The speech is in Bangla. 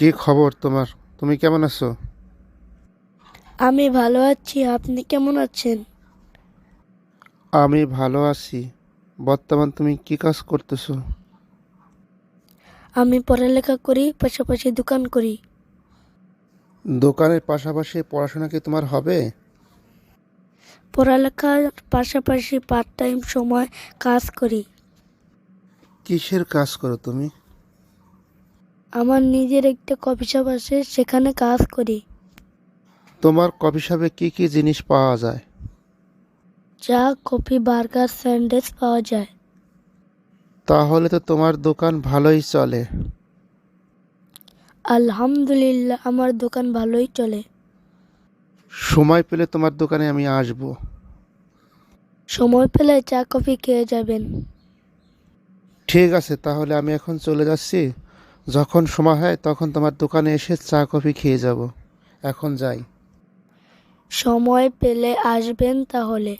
কি খবর তোমার? তুমি কেমন আছো? আমি ভালো আছি আপনি কেমন আছেন? আমি ভালো আছি। বর্তমান তুমি কি কাজ করতেছো? আমি পড়ালেখা করি পাশাপাশি দোকান করি। দোকানের পাশাপাশি পড়াশোনা কি তোমার হবে? পড়ালেখার পাশাপাশি পার্ট টাইম সময় কাজ করি। কিসের কাজ করো তুমি? আমার নিজের একটা কফি শপ আছে সেখানে কাজ করি। তোমার কফি শপে কি কি জিনিস পাওয়া যায়? চা কফি বার্গার স্যান্ডউইচ পাওয়া যায়। তাহলে তো তোমার দোকান ভালোই চলে। আলহামদুলিল্লাহ আমার দোকান ভালোই চলে। সময় পেলে তোমার দোকানে আমি আসব। সময় পেলে চা কফি খেয়ে যাবেন। ঠিক আছে তাহলে আমি এখন চলে যাচ্ছি। যখন সময় হয়, তখন তোমার দোকানে এসে চা, কফি খেয়ে যাব। এখন যাই। সময় পেলে আসবেন তাহলে।